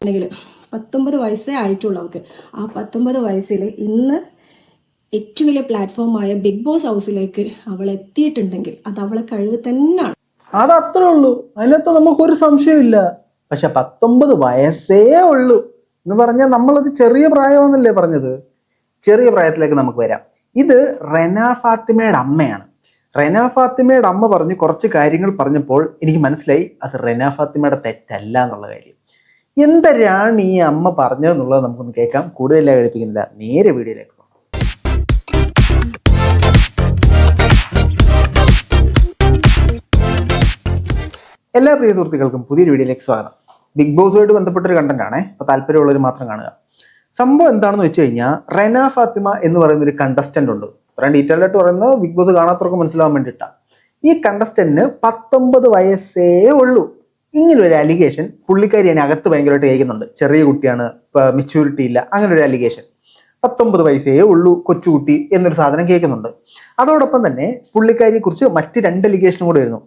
ഉണ്ടെങ്കിൽ പത്തൊമ്പത് വയസ്സേ ആയിട്ടുള്ളൂ അവൾക്ക്. ആ പത്തൊമ്പത് വയസ്സിൽ ഇന്ന് ഏറ്റവും വലിയ പ്ലാറ്റ്ഫോമായ ബിഗ് ബോസ് ഹൗസിലേക്ക് അവൾ എത്തിയിട്ടുണ്ടെങ്കിൽ അത് അവളെ കഴിവ് തന്നെയാണ്. അത് അത്രേ ഉള്ളൂ. അതിനകത്ത് നമുക്കൊരു സംശയമില്ല പക്ഷെ പത്തൊമ്പത് വയസ്സേ ഉള്ളൂ എന്ന് പറഞ്ഞാൽ നമ്മളത് ചെറിയ പ്രായമാണെന്നല്ലേ പറഞ്ഞത്? ചെറിയ പ്രായത്തിലേക്ക് നമുക്ക് വരാം. ഇത് റെന ഫാത്തിമയുടെ അമ്മയാണ്. റെന ഫാത്തിമയുടെ അമ്മ പറഞ്ഞ് കുറച്ച് കാര്യങ്ങൾ പറഞ്ഞപ്പോൾ എനിക്ക് മനസ്സിലായി അത് റെന ഫാത്തിമയുടെ തെറ്റല്ല എന്നുള്ള കാര്യം. എന്തരാണ് ഈ അമ്മ പറഞ്ഞതെന്നുള്ളത് നമുക്കൊന്ന് കേൾക്കാം. കൂടുതലായി കഴിപ്പിക്കുന്നില്ല നേരെ വീഡിയോയിലേക്ക് എല്ലാ പ്രിയ സുഹൃത്തുക്കൾക്കും പുതിയൊരു വീഡിയോയിലേക്ക് സ്വാഗതം. ബിഗ് ബോസുമായിട്ട് ബന്ധപ്പെട്ടൊരു കണ്ടന്റ് ആണേ അപ്പോൾ താല്പര്യമുള്ളവർ മാത്രം കാണുക. സംഭവം എന്താണെന്ന് വെച്ച് കഴിഞ്ഞാൽ റെന ഫാത്തിമ എന്ന് പറയുന്ന ഒരു കണ്ടസ്റ്റന്റ് ഉണ്ട്. അത്രയും ഡീറ്റെയിൽ ആയിട്ട് പറയുന്നത് ബിഗ് ബോസ് കാണാത്തവർക്ക് മനസ്സിലാവാൻ വേണ്ടിയിട്ടാണ് ഈ കണ്ടസ്റ്റന്റിന് പത്തൊമ്പത് വയസ്സേ ഉള്ളൂ. ഇങ്ങനെ ഒരു അലിഗേഷൻ പുള്ളിക്കാരി അതിനകത്ത് ഭയങ്കരമായിട്ട് കേൾക്കുന്നുണ്ട് ചെറിയ കുട്ടിയാണ് മെച്യൂരിറ്റി ഇല്ല അങ്ങനെ ഒരു അലിഗേഷൻ പത്തൊമ്പത് വയസ്സേ ഉള്ളൂ കൊച്ചുകുട്ടി എന്നൊരു സാധനം കേൾക്കുന്നുണ്ട്. അതോടൊപ്പം തന്നെ പുള്ളിക്കാരിയെ കുറിച്ച് മറ്റ് രണ്ട് അലിഗേഷനും കൂടെ വരുന്നു.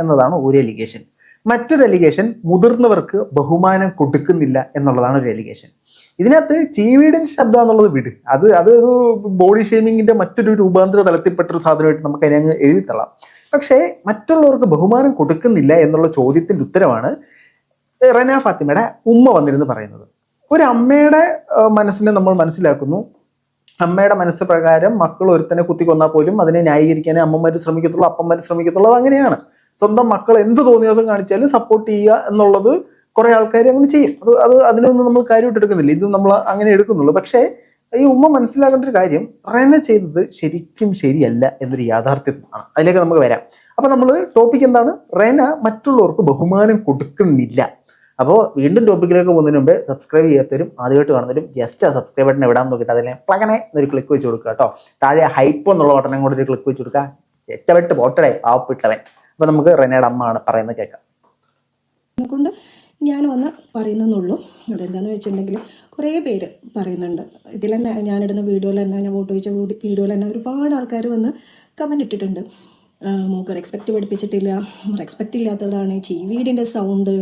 എന്നതാണ് ഒരു അലിഗേഷൻ മറ്റൊരു അലിഗേഷൻ മുതിർന്നവർക്ക് ബഹുമാനം കൊടുക്കുന്നില്ല എന്നുള്ളതാണ് ഒരു അലിഗേഷൻ ഇതിനകത്ത് ചീവീടിൻ ശബ്ദം എന്നുള്ളത് വിട്. അത് അത് ബോഡി ഷേമിങ്ങിന്റെ മറ്റൊരു രൂപാന്തര തലത്തിൽപ്പെട്ടൊരു സാധനമായിട്ട് നമുക്ക് അതിനെ അങ്ങ് എഴുതിത്തള്ളാം. പക്ഷേ മറ്റുള്ളവർക്ക് ബഹുമാനം കൊടുക്കുന്നില്ല എന്നുള്ള ചോദ്യത്തിന്റെ ഉത്തരമാണ് റന ഫാത്തിമയുടെ ഉമ്മ വന്നിരുന്ന് പറയുന്നത്. ഒരു അമ്മയുടെ മനസ്സിനെ നമ്മൾ മനസ്സിലാക്കുന്നു. അമ്മയുടെ മനസ്സ് പ്രകാരം മക്കൾ ഒരുത്തനെ കുത്തി കൊന്നാൽ പോലും അതിനെ ന്യായീകരിക്കാനേ അമ്മമാർ ശ്രമിക്കത്തുള്ളൂ അപ്പന്മാർ ശ്രമിക്കത്തുള്ളൂ. അങ്ങനെയാണ്. സ്വന്തം മക്കൾ എന്ത് തോന്നിയ ദിവസം കാണിച്ചാലും സപ്പോർട്ട് ചെയ്യുക എന്നുള്ളത് കുറേ ആൾക്കാർ അങ്ങനെ ചെയ്യും. അത് അത് അതിനൊന്നും നമ്മൾ കാര്യമായിട്ട് എടുക്കുന്നില്ല. ഇത് നമ്മൾ അങ്ങനെ എടുക്കുന്നുള്ളൂ. പക്ഷേ ഈ ഉമ്മ മനസ്സിലാക്കേണ്ട ഒരു കാര്യം റെന ചെയ്തത് ശരിക്കും ശരിയല്ല എന്നൊരു യാഥാർത്ഥ്യമാണ്. അതിലേക്ക് നമുക്ക് വരാം. അപ്പൊ നമ്മൾ ടോപ്പിക് എന്താണ്? റെന മറ്റുള്ളവർക്ക് ബഹുമാനം കൊടുക്കുന്നില്ല. അപ്പോൾ വീണ്ടും ടോപ്പിക്കിലേക്ക് പോകുന്നതിന് മുമ്പ് സബ്സ്ക്രൈബ് ചെയ്യാത്തവരും ആദ്യമായിട്ട് കാണുന്നവരും ജസ്റ്റ് ആ സബ്സ്ക്രൈബ് ബട്ടൺ എവിടാൻ നോക്കിയിട്ട് അതിനെ പ്ലഗനെ എന്നൊരു ക്ലിക്ക് വെച്ച് കൊടുക്കുക കേട്ടോ. താഴെ ഹൈപ്പ് എന്നുള്ള ബട്ടനും കൂടെ ഒരു ക്ലിക്ക് വെച്ച് കൊടുക്കുക. ഏറ്റവും പോട്ടടേ പാവപ്പെട്ടവൻ. അപ്പൊ നമുക്ക് റെനയുടെ അമ്മ ആണ് പറയുന്നത് കേൾക്കാം. ഞാൻ പറയുന്നുള്ളൂ പറയുന്നെന്നുള്ളൂ. അതെന്താണെന്ന് വെച്ചിട്ടുണ്ടെങ്കിൽ കുറേ പേര് പറയുന്നുണ്ട്. ഇതിൽ തന്നെ ഞാനിടുന്ന വീഡിയോയിൽ തന്നെ ഞാൻ വോട്ട് ചോദിച്ച വീഡിയോയിൽ തന്നെ ഒരുപാട് ആൾക്കാർ വന്ന് കമന്റ് ഇട്ടിട്ടുണ്ട്. മൂക്കർ എക്സ്പെക്റ്റ് പഠിപ്പിച്ചിട്ടില്ല. റെസ്പെക്റ്റ് ഇല്ലാത്തതാണ് ചീവീടിന്റെ സൗണ്ട്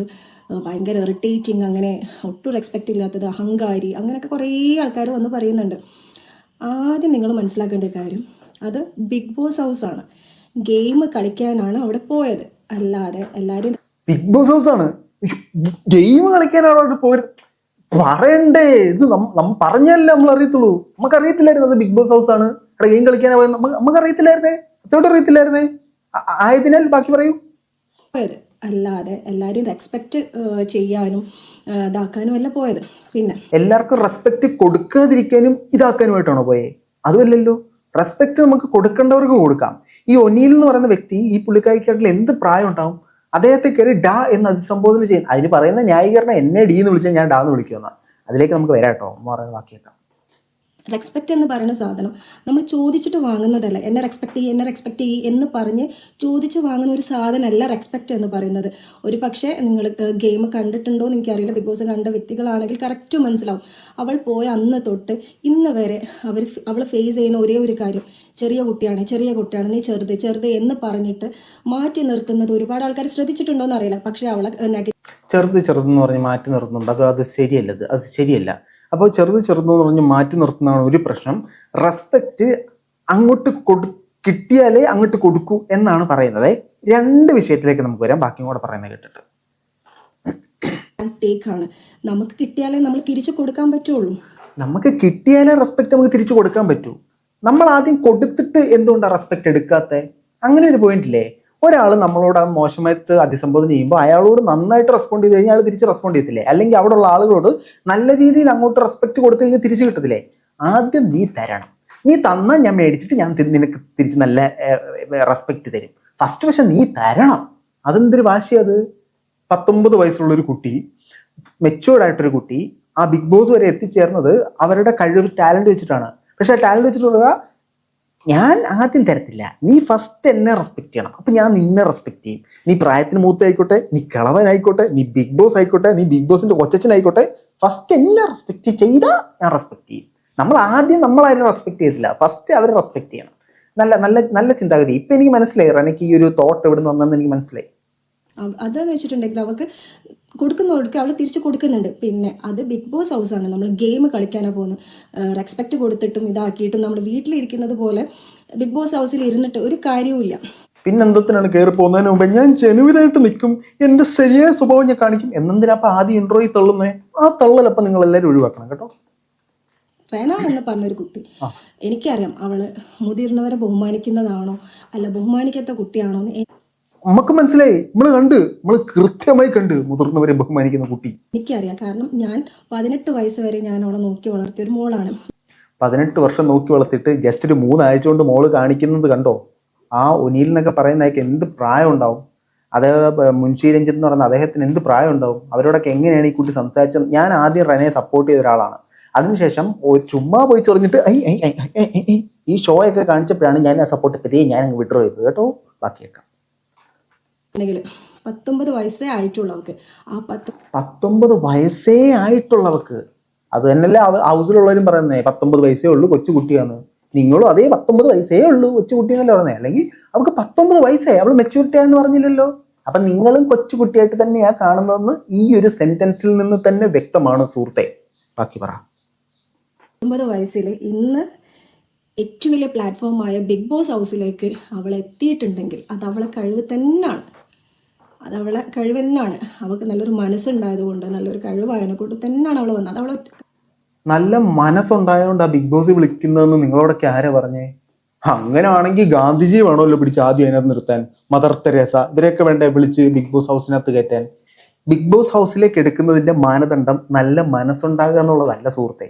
ഭയങ്കര ഇറിറ്റേറ്റിംഗ് അങ്ങനെ ഒട്ടും റെസ്പെക്റ്റ് ഇല്ലാത്തത് അഹങ്കാരി അങ്ങനെയൊക്കെ കുറേ ആൾക്കാർ വന്ന് പറയുന്നുണ്ട്. ആദ്യം നിങ്ങൾ മനസ്സിലാക്കേണ്ട കാര്യം അത് ബിഗ് ബോസ് ഹൗസാണ് ഗെയിം കളിക്കാനാണ് അവിടെ പോയത്. അല്ലാതെ എല്ലാവരും ബിഗ് ബോസ് ഹൗസ് ആണ്? ഗെയിം കളിക്കാനാണ് അവിടെ പറയണ്ടേ? ഇത് നമ്മ പറഞ്ഞല്ലേ നമ്മൾ അറിയത്തുള്ളൂ നമുക്ക് അറിയത്തില്ലായിരുന്നു അത് ബിഗ് ബോസ് ഹൗസ് ആണ് അവിടെ ഗെയിം കളിക്കാനാ പോയത് നമുക്ക് നമുക്ക് അറിയത്തില്ലായിരുന്നേ? അത്തോടെ അറിയത്തില്ലായിരുന്നേ ആയതിനാൽ ബാക്കി പറയൂ. അല്ലാതെ എല്ലാരും റെസ്പെക്ട് ചെയ്യാനും ഇതാക്കാനും അല്ല പോയത്. പിന്നെ എല്ലാവർക്കും റെസ്പെക്ട് കൊടുക്കാതിരിക്കാനും ഇതാക്കാനുമായിട്ടാണോ പോയേ? അതുമല്ലല്ലോ റെസ്പെക്ട് നമുക്ക് കൊടുക്കേണ്ടവർക്ക് കൊടുക്കാം. ഈ ഒനിയിൽ എന്ന് പറയുന്ന വ്യക്തി ഈ പുള്ളിക്കാരിക്കാട്ടിൽ എന്ത് പ്രായം ഉണ്ടാവും? അദ്ദേഹത്തെ കയറി ഡാ എന്ന് അതിസംബോധന ചെയ്യുന്നു അതിന് പറയുന്ന ന്യായീകരണം എന്നെ ഡി എന്ന് വിളിച്ചാൽ ഞാൻ ഡാ എന്ന് വിളിക്കുന്ന അതിലേക്ക് നമുക്ക് വരാം കേട്ടോ. എന്ന് പറയുന്ന ബാക്കിയേക്കാം റെസ്പെക്റ്റ് എന്ന് പറയുന്ന സാധനം നമ്മൾ ചോദിച്ചിട്ട് വാങ്ങുന്നതല്ല. എന്നെ റെസ്പെക്ട് ചെയ്യ് എന്നെ റെസ്പെക്ട് ചെയ്യ് എന്ന് പറഞ്ഞ് ചോദിച്ച് വാങ്ങുന്ന ഒരു സാധനമല്ല റെസ്പെക്റ്റ് എന്ന് പറയുന്നത്. ഒരു പക്ഷേ നിങ്ങൾ ഗെയിം കണ്ടിട്ടുണ്ടോ എന്ന് എനിക്കറിയില്ല. ബിഗ് ബോസ് കണ്ട വ്യക്തികളാണെങ്കിൽ കറക്റ്റ് മനസ്സിലാവും. അവൾ പോയ അന്ന് തൊട്ട് ഇന്ന് വരെ അവർ അവൾ ഫേസ് ചെയ്യുന്ന ഒരേ ഒരു കാര്യം. ചെറിയ കുട്ടിയാണ് ചെറിയ കുട്ടിയാണ് നീ ചെറുത് ചെറുത് എന്ന് പറഞ്ഞിട്ട് മാറ്റി നിർത്തുന്നത് ഒരുപാട് ആൾക്കാർ ശ്രദ്ധിച്ചിട്ടുണ്ടോ എന്ന് അറിയില്ല പക്ഷേ അവളെ ചെറുത് ചെറുതെന്ന് പറഞ്ഞ് മാറ്റി നിർത്തുന്നുണ്ട്. അത് അത് ശരിയല്ല അത് ശരിയല്ല. അപ്പോൾ ചെറുത് എന്ന് പറഞ്ഞ് മാറ്റി നിർത്തുന്നതാണ് ഒരു പ്രശ്നം. റെസ്പെക്റ്റ് അങ്ങോട്ട് കൊടു കിട്ടിയാലേ അങ്ങോട്ട് കൊടുക്കൂ എന്നാണ് പറയുന്നത്. രണ്ട് വിഷയത്തിലേക്ക് നമുക്ക് വരാം. ബാക്കിയും കൂടെ പറയുന്നത് കേട്ടിട്ട്. ടേക്കാണ് നമുക്ക് കിട്ടിയാലേ നമ്മൾ തിരിച്ചു കൊടുക്കാൻ പറ്റുള്ളൂ. നമുക്ക് കിട്ടിയാലേ റെസ്പെക്റ്റ് നമുക്ക് തിരിച്ചു കൊടുക്കാൻ പറ്റൂ. നമ്മൾ ആദ്യം കൊടുത്തിട്ട് എന്തുകൊണ്ടാണ് റെസ്പെക്ട് എടുക്കാത്ത? അങ്ങനെ ഒരു പോയിന്റ് ഇല്ലേ? ഒരാൾ നമ്മളോട് മോശമായിട്ട് അതിസംബോധന ചെയ്യുമ്പോൾ അയാളോട് നന്നായിട്ട് റെസ്പോണ്ട് ചെയ്ത് കഴിഞ്ഞാൽ അയാൾ തിരിച്ച് റെസ്പോണ്ട് ചെയ്യത്തില്ലേ? അല്ലെങ്കിൽ അവിടെ ഉള്ള ആളുകളോട് നല്ല രീതിയിൽ അങ്ങോട്ട് റെസ്പെക്ട് കൊടുത്തു കഴിഞ്ഞാൽ തിരിച്ചു കിട്ടത്തില്ലേ? ആദ്യം നീ തരണം. നീ തന്നാൽ ഞാൻ മേടിച്ചിട്ട് ഞാൻ നിനക്ക് തിരിച്ച് നല്ല റെസ്പെക്ട് തരും. ഫസ്റ്റ് പക്ഷെ നീ തരണം. അതെന്തൊരു വാശി അത്? പത്തൊമ്പത് വയസ്സുള്ളൊരു കുട്ടി മെച്ചുവേർഡായിട്ടൊരു കുട്ടി ആ ബിഗ് ബോസ് വരെ എത്തിച്ചേർന്നത് അവരുടെ കഴിവ് ടാലന്റ് വെച്ചിട്ടാണ്. പക്ഷെ ടാലന്റ് വെച്ചിട്ടുള്ള ഞാൻ ആദ്യം തരത്തില്ല. നീ ഫസ്റ്റ് എന്നെ റെസ്പെക്ട് ചെയ്യണം. അപ്പം ഞാൻ നിന്നെ റെസ്പെക്ട് ചെയ്യും. നീ പ്രായത്തിന് മൂത്ത ആയിക്കോട്ടെ നീ കളവനായിക്കോട്ടെ നീ ബിഗ് ബോസ് ആയിക്കോട്ടെ നീ ബിഗ് ബോസിന്റെ കൊച്ചച്ഛനായിക്കോട്ടെ ഫസ്റ്റ് എന്നെ റെസ്പെക്ട് ചെയ്താൽ ഞാൻ റെസ്പെക്ട് ചെയ്യും. നമ്മൾ ആദ്യം നമ്മൾ ആരും റെസ്പെക്ട് ചെയ്തില്ല ഫസ്റ്റ് അവരെ റെസ്പെക്ട് ചെയ്യണം. നല്ല നല്ല നല്ല ചിന്താഗതി. ഇപ്പം എനിക്ക് മനസ്സിലായി. എനിക്ക് ഈ ഒരു തോട്ട് എവിടെ നിന്ന് വന്നെന്ന് എനിക്ക് മനസ്സിലായി. അതെന്ന് വെച്ചിട്ടുണ്ടെങ്കിൽ അവൾക്ക് കൊടുക്കുന്നവർക്ക് അവൾ തിരിച്ചു കൊടുക്കുന്നുണ്ട്. പിന്നെ അത് ബിഗ് ബോസ് ഹൗസാണ് നമ്മൾ ഗെയിം കളിക്കാനാണ് പോകുന്നത്. റെസ്പെക്റ്റ് കൊടുത്തിട്ടും ഇതാക്കിയിട്ടും നമ്മൾ വീട്ടിലിരിക്കുന്നത് പോലെ ബിഗ് ബോസ് ഹൗസിൽ ഇരുന്നിട്ട് ഒരു കാര്യവുമില്ല പിന്നെന്തത്തിനാണ് കയറി പോകുന്നതിന് മുമ്പ് ഞാൻ ജനുവിനായിട്ട് നിൽക്കും. എന്റെ ശരിയായ സ്വഭാവം ഞാൻ കാണിക്കും. എന്നെന്തിനാ അപ്പൊ ആദ്യം ഇൻട്രോയിൽ തള്ളുന്നേ? ആ തള്ളലപ്പം നിങ്ങൾ എല്ലാവരും ഒഴിവാക്കണം കേട്ടോ. റേന എന്ന് പറഞ്ഞൊരു കുട്ടി. എനിക്കറിയാം അവൾ മുതിർന്നവരെ ബഹുമാനിക്കുന്നതാണോ? അല്ല ബഹുമാനിക്കാത്ത കുട്ടിയാണോ എന്ന് നമുക്ക് മനസ്സിലായി. നമ്മൾ കണ്ട്. നമ്മൾ കൃത്യമായി കണ്ട് മുതിർന്നവരെ ബഹുമാനിക്കുന്ന കുട്ടി. എനിക്കറിയാം. കാരണം ഞാൻ പതിനെട്ട് വയസ്സ് വരെ ഞാൻ അവളെ നോക്കി വളർത്തിയ ഒരു മോളാണ്. പതിനെട്ട് വർഷം നോക്കി വളർത്തിയിട്ട് ജസ്റ്റ് ഒരു മൂന്നാഴ്ച കൊണ്ട് മോൾ കാണിക്കുന്നത് കണ്ടോ? ആ ഒനിയിലെന്നൊക്കെ എന്നൊക്കെ അയക്ക് എന്ത് പ്രായം ഉണ്ടാവും? അത് മുൻഷി രഞ്ജിത്ത് എന്ന് പറയുന്ന അദ്ദേഹത്തിന് എന്ത് പ്രായം ഉണ്ടാവും? അവരോടൊക്കെ എങ്ങനെയാണ് ഈ കുട്ടി സംസാരിച്ചത്? ഞാൻ ആദ്യം റനയെ സപ്പോർട്ട് ചെയ്ത ഒരാളാണ്. അതിനുശേഷം ചുമ്മാ പോയി ചൊറിഞ്ഞിട്ട് ഐ ഐ ഐ ഐ, ഐ, ഐ, ഈ ഷോയൊക്കെ കാണിച്ചപ്പോഴാണ് ഞാൻ ആ സപ്പോർട്ട് പറ്റിയേ ഞാൻ വിഡ്രോ ചെയ്തത്. കേട്ടോ? ബാക്കിയൊക്കെ. അല്ലെങ്കിൽ പത്തൊമ്പത് വയസ്സേ ആയിട്ടുള്ളൂ അവൾക്ക് ആ പത്ത് പത്തൊമ്പത് വയസ്സേ ആയിട്ടുള്ളവർക്ക്. അത് തന്നെയല്ലേ ഹൗസിലുള്ളവരും പറയുന്നേ പത്തൊമ്പത് വയസ്സേ ഉള്ളൂ കൊച്ചു കുട്ടിയാന്ന് നിങ്ങളും അതേ പത്തൊമ്പത് വയസ്സേ ഉള്ളൂ കൊച്ചു കുട്ടി എന്നല്ലേ പറഞ്ഞേ അല്ലെങ്കിൽ അവൾക്ക് പത്തൊമ്പത് വയസ്സേ അവൾ മെച്യൂരിറ്റി ആയെന്ന് പറഞ്ഞില്ലല്ലോ. അപ്പൊ നിങ്ങളും കൊച്ചു കുട്ടിയായിട്ട് തന്നെയാ കാണുന്നതെന്ന് ഈ ഒരു സെന്റൻസിൽ നിന്ന് തന്നെ വ്യക്തമാണ് സുഹൃത്തെ. ബാക്കി പറ. പത്തൊമ്പത് വയസ്സിൽ ഇന്ന് ഏറ്റവും വലിയ പ്ലാറ്റ്ഫോമായ ബിഗ് ബോസ് ഹൗസിലേക്ക് അവൾ എത്തിയിട്ടുണ്ടെങ്കിൽ അത് അവളെ കഴിവ് തന്നെയാണ്. അത് അവളെ കഴിവ് തന്നെയാണ് അവൾക്ക് നല്ലൊരു മനസ്സുണ്ടായതുകൊണ്ട് നല്ലൊരു കഴിവായതിനെ കൊണ്ട് തന്നെയാണ് അവൾ വന്നത്. അത് അവളെ നല്ല മനസ്സുണ്ടായതുകൊണ്ട് ആ ബിഗ് ബോസ് വിളിക്കുന്നതെന്ന് നിങ്ങളോടൊക്കെ ആരാ പറഞ്ഞേ? അങ്ങനെയാണെങ്കിൽ ഗാന്ധിജി വേണമല്ലോ പിടിച്ച് ആദ്യം അതിനകത്ത് നിർത്താൻ. മദർ തെരേസ ഇവരെയൊക്കെ വേണ്ടേ വിളിച്ച് ബിഗ് ബോസ് ഹൗസിനകത്ത് കയറ്റാൻ. ബിഗ് ബോസ് ഹൗസിലേക്ക് എടുക്കുന്നതിന്റെ മാനദണ്ഡം നല്ല മനസ്സുണ്ടാകുക എന്നുള്ളതല്ല സുഹൃത്തെ.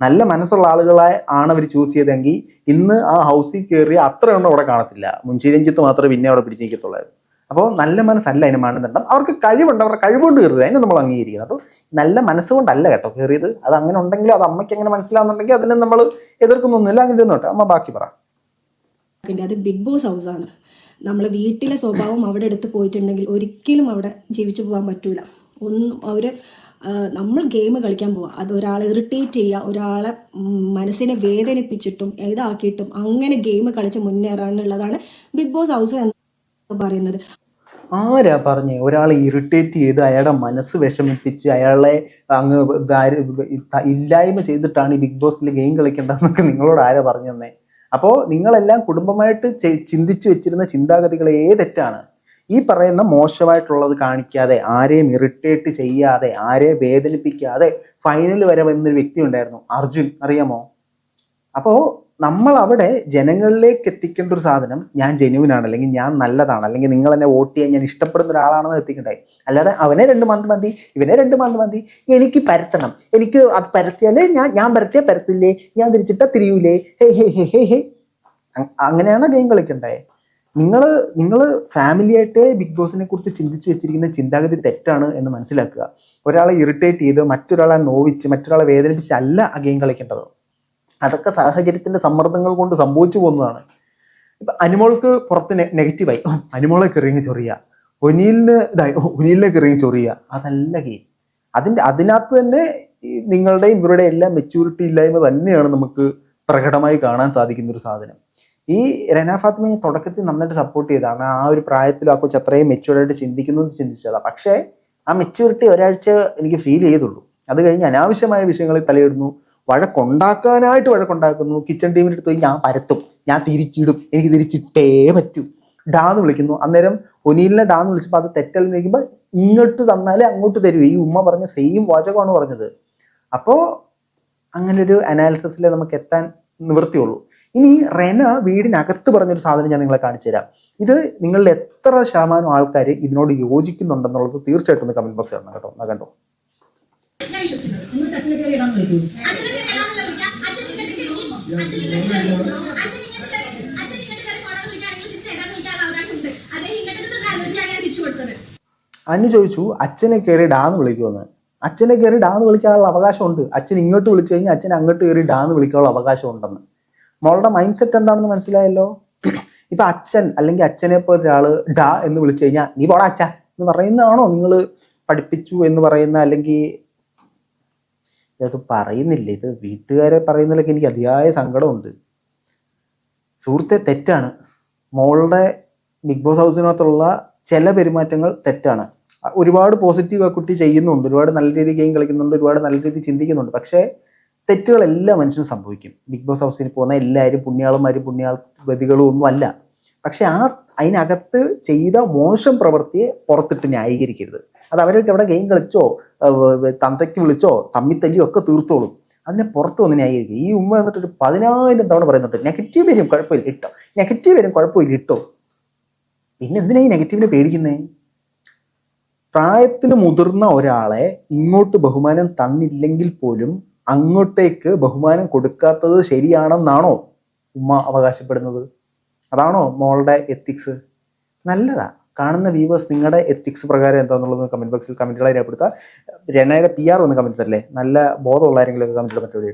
നല്ല മനസ്സുള്ള ആളുകളെ ആണ് അവർ ചൂസ് ചെയ്തെങ്കിൽ ഇന്ന് ആ ഹൗസിൽ കയറി അത്ര എണ്ണം അവിടെ കാണത്തില്ല. മുൻഷി രഞ്ജിത്ത് മാത്രമേ പിന്നെ അവിടെ പിടിച്ചിരിക്കത്തുള്ളൂ അപ്പോൾ നല്ല മനസ്സല്ല അതിന് മാനദണ്ഡം. അവർക്ക് കഴിവുണ്ട് അവരുടെ കഴിവുകൊണ്ട് കയറിയത് അതിനെ നമ്മൾ അംഗീകരിക്കുന്നത് അപ്പോൾ നല്ല മനസ്സുകൊണ്ടല്ല കേട്ടോ കയറിയത്. അത് അങ്ങനെ ഉണ്ടെങ്കിലും അത് അമ്മയ്ക്ക് അങ്ങനെ മനസ്സിലാവുന്നുണ്ടെങ്കിൽ അതിനെ നമ്മൾ എതിർക്കുന്നൊന്നുമില്ല അങ്ങനെ ഇരുന്നോട്ടെ അമ്മ ബാക്കി പറ. അത് ബിഗ് ബോസ് ഹൗസ് ആണ്. നമ്മൾ വീട്ടിലെ സ്വഭാവം അവിടെ എടുത്ത് പോയിട്ടുണ്ടെങ്കിൽ ഒരിക്കലും അവിടെ ജീവിച്ചു പോകാൻ പറ്റൂല. ഒന്നും അവർ നമ്മൾ ഗെയിം കളിക്കാൻ പോവുക അത് ഒരാളെ ഇറിറ്റേറ്റ് ചെയ്യുക ഒരാളെ മനസ്സിനെ വേദനിപ്പിച്ചിട്ടും ഇതാക്കിയിട്ടും അങ്ങനെ ഗെയിം കളിച്ച് മുന്നേറാനുള്ളതാണ് ബിഗ് ബോസ് ഹൗസ് പറയുന്നത്? ആരാ പറഞ്ഞേ? ഒരാളെ ഇറിറ്റേറ്റ് ചെയ്ത് അയാളുടെ മനസ്സ് വിഷമിപ്പിച്ച് അയാളെ അങ്ങ് ഇല്ലായ്മ ചെയ്തിട്ടാണ് ഈ ബിഗ് ബോസിൽ ഗെയിം കളിക്കേണ്ടതെന്നൊക്കെ നിങ്ങളോട് ആരാ പറഞ്ഞു തന്നെ അപ്പോൾ നിങ്ങളെല്ലാം കുടുംബമായിട്ട് ചിന്തിച്ചു വെച്ചിരുന്ന ചിന്താഗതികളേ തെറ്റാണ് ഈ പറയുന്ന മോശമായിട്ടുള്ളത് കാണിക്കാതെ ആരെയും ഇറിറ്റേറ്റ് ചെയ്യാതെ ആരെയും വേദനിപ്പിക്കാതെ ഫൈനൽ വരെ വന്നൊരു വ്യക്തി ഉണ്ടായിരുന്നു. അർജുൻ അറിയാമോ? അപ്പോൾ നമ്മൾ അവിടെ ജനങ്ങളിലേക്ക് എത്തിക്കേണ്ട ഒരു സാധനം ഞാൻ ജെന്യൂനാണ് അല്ലെങ്കിൽ ഞാൻ നല്ലതാണ് അല്ലെങ്കിൽ നിങ്ങൾ എന്നെ വോട്ട് ചെയ്യാൻ ഞാൻ ഇഷ്ടപ്പെടുന്ന ഒരാളാണെന്ന് എത്തിക്കണ്ടേ അല്ലാതെ അവനെ രണ്ട് മന്ത് മതി ഇവനെ രണ്ട് മന്ത് മതി എനിക്ക് പരത്തണം. എനിക്ക് അത് പരത്തിയാലേ ഞാൻ ഞാൻ പരത്തിയാൽ പരത്തില്ലേ? ഞാൻ തിരിച്ചിട്ടാ തിരിയൂലേ? ഹേ ഹേ ഹേ ഹേ ഹേ. അങ്ങനെയാണ് ഗെയിം കളിക്കണ്ടേ. നിങ്ങൾ നിങ്ങൾ ഫാമിലിയായിട്ട് ബിഗ് ബോസിനെ കുറിച്ച് ചിന്തിച്ചു വെച്ചിരിക്കുന്ന ചിന്താഗതി തെറ്റാണ് എന്ന് മനസ്സിലാക്കുക. ഒരാളെ ഇറിറ്റേറ്റ് ചെയ്ത് മറ്റൊരാളെ നോവിച്ച് മറ്റൊരാളെ വേദനിപ്പിച്ച് അല്ല ആ ഗെയിം കളിക്കേണ്ടത്. അതൊക്കെ സാഹചര്യത്തിന്റെ സമ്മർദ്ദങ്ങൾ കൊണ്ട് സംഭവിച്ചു പോകുന്നതാണ്. ഇപ്പം അനിമോൾക്ക് പുറത്ത് നെഗറ്റീവായി അനിമോളെ കെറിയങ്ങ് ചൊറിയ. ഒനിയിലിന് ഇതായി ഒനിയിലിനെ കെറിയങ്ങ് ചൊറിയ. അതല്ല ഗെയിം അതിന്റെ അതിനകത്ത് തന്നെ നിങ്ങളുടെയും ഇവരുടെയും എല്ലാം മെച്യൂരിറ്റി ഇല്ലായ്മ തന്നെയാണ് നമുക്ക് പ്രകടമായി കാണാൻ സാധിക്കുന്ന ഒരു സാധനം. ഈ രന ഫാത്തിമയെ തുടക്കത്തിൽ നന്നായിട്ട് സപ്പോർട്ട് ചെയ്താണ്. ആ ഒരു പ്രായത്തിൽ ആ കൊച്ചു അത്രയും മെച്യൂർഡായിട്ട് ചിന്തിക്കുന്നു എന്ന് ചിന്തിച്ചതാ. പക്ഷേ ആ മെച്യൂരിറ്റി ഒരാഴ്ച എനിക്ക് ഫീൽ ചെയ്തുള്ളൂ. അത് കഴിഞ്ഞ് അനാവശ്യമായ വിഷയങ്ങളിൽ തലയിടുന്നു. വഴക്കുണ്ടാക്കാനായിട്ട് വഴക്കുണ്ടാക്കുന്നു. കിച്ചൺ ടീമിന്റെ അടുത്ത് പോയി ഞാൻ പരത്തും. ഞാൻ തിരിച്ചിടും. എനിക്ക് തിരിച്ചിട്ടേ പറ്റൂ. ഡാന്ന് വിളിക്കുന്നു. അന്നേരം ഒനീലിനെ ഡാന്ന് വിളിച്ചപ്പോൾ അത് തെറ്റല്ലെന്ന് നോക്കുമ്പോൾ ഇങ്ങോട്ട് തന്നാലേ അങ്ങോട്ട് തരൂ. ഈ ഉമ്മ പറഞ്ഞ സെയിം വാചകമാണ് പറഞ്ഞത്. അപ്പോൾ അങ്ങനെ ഒരു നമുക്ക് എത്താൻ നിവൃത്തിയുള്ളൂ. ഇനി റെന വീടിനകത്ത് പറഞ്ഞൊരു സാധനം ഞാൻ നിങ്ങളെ കാണിച്ചു തരാം. ഇത് നിങ്ങളിൽ എത്ര ശതമാനം ആൾക്കാർ ഇതിനോട് യോജിക്കുന്നുണ്ടെന്നുള്ളത് തീർച്ചയായിട്ടും ഒന്ന് കമന്റ് ബോക്സിൽ ഇടണം കേട്ടോ. കണ്ടോ? ഞാൻ വിശ്വസിക്കുന്നത് നിങ്ങൾ അച്ഛനെ കയറി ഇടാൻ നോക്കൂ അച്ഛനെ. അച്ഛൻ ഇങ്ങോട്ട് കയറി. അച്ഛൻ ഇങ്ങോട്ട് കയറി. അച്ഛൻ ഇങ്ങോട്ട് കയറി. അച്ഛൻ ഇങ്ങോട്ട് കയറി പോടാന്ന് വിളിക്കുകയാണെങ്കിൽ തിരിച്ച് ഇടാന്ന് വിളിക്കാൻ അവകാശമുണ്ട്. അദ്ദേഹം ഇങ്ങോട്ട് നിന്ന് അലർജിയാണ് ഞാൻ തിരിച്ചു കൊടുത്തത്. അനു ചോദിച്ചു അച്ഛനെ കയറി ഡാന്ന് വിളിക്കുമെന്ന് അച്ഛനെ കയറി ഡാന്ന് വിളിക്കാനുള്ള അവകാശമുണ്ട് അച്ഛൻ ഇങ്ങോട്ട് വിളിച്ചു കഴിഞ്ഞാൽ അച്ഛൻ അങ്ങോട്ട് കയറി ഡാന്ന് വിളിക്കാനുള്ള അവകാശം ഉണ്ടെന്ന് മോളുടെ മൈൻഡ് സെറ്റ് എന്താണെന്ന് മനസ്സിലായല്ലോ ഇപ്പൊ അച്ഛൻ അല്ലെങ്കിൽ അച്ഛനെ പോലെ ഒരാൾ ഡാ എന്ന് വിളിച്ചു കഴിഞ്ഞാൽ നീ പോടാ അച്ഛ എന്ന് പറയുന്നതാണോ നിങ്ങൾ പഠിപ്പിച്ചു എന്ന് പറയുന്ന അല്ലെങ്കിൽ ഇത് പറയുന്നില്ല. ഇത് വീട്ടുകാരെ പറയുന്നതിലൊക്കെ എനിക്ക് അതിയായ സങ്കടമുണ്ട്. സുഹൃത്തെ തെറ്റാണ്. മോളുടെ ബിഗ് ബോസ് ഹൗസിനകത്തുള്ള ചില പെരുമാറ്റങ്ങൾ തെറ്റാണ്. ഒരുപാട് പോസിറ്റീവ് ആ കുട്ടി ചെയ്യുന്നുണ്ട്. ഒരുപാട് നല്ല രീതിയിൽ ഗെയിം കളിക്കുന്നുണ്ട്. ഒരുപാട് നല്ല രീതിയിൽ ചിന്തിക്കുന്നുണ്ട്. പക്ഷേ തെറ്റുകൾ എല്ലാ മനുഷ്യനും സംഭവിക്കും. ബിഗ് ബോസ് ഹൗസിൽ പോകുന്ന എല്ലാവരും പുണ്യാളന്മാരും പുണ്യാൾവതികളും ഒന്നും അല്ല. പക്ഷെ ആ അതിനകത്ത് ചെയ്ത മോശം പ്രവൃത്തിയെ പുറത്തിട്ട് ന്യായീകരിക്കരുത്. അത് അവരൊക്കെ അവിടെ ഗെയിം കളിച്ചോ തന്തയ്ക്ക് വിളിച്ചോ തമ്മിത്തല്ലിയോ ഒക്കെ തീർത്തോളും. അതിനെ പുറത്ത് വന്ന് ന്യായീകരിക്കും. ഈ ഉമ്മ എന്നിട്ട് ഒരു പതിനായിരം തവണ പറയുന്നുണ്ട് നെഗറ്റീവ് വരും കുഴപ്പമില്ല ഇട്ടോ. നെഗറ്റീവ് വരും കുഴപ്പമില്ല ഇട്ടോ. പിന്നെ എന്തിനാ ഈ നെഗറ്റീവിനെ പേടിക്കുന്നേ? പ്രായത്തിൽ മുതിർന്ന ഒരാളെ ഇങ്ങോട്ട് ബഹുമാനം തന്നില്ലെങ്കിൽ പോലും അങ്ങോട്ടേക്ക് ബഹുമാനം കൊടുക്കാത്തത് ശരിയാണെന്നാണോ ഉമ്മ അവകാശപ്പെടുന്നത്? അതാണോ മോളുടെ എത്തിക്സ് നല്ലതാ. കാണുന്ന വ്യൂവേഴ്സ് നിങ്ങളുടെ എത്തിക്സ് പ്രകാരം എന്താണെന്നുള്ളത് കമന്റ് ബോക്സിൽ കമന്റുകളായി രേഖപ്പെടുത്തുക. രണയുടെ പി ആർ ഒന്ന് കമന്റ് അല്ലേ നല്ല ബോധമുള്ള ആരെങ്കിലും കമന്റ് ഇടാൻ പറ്റുമോ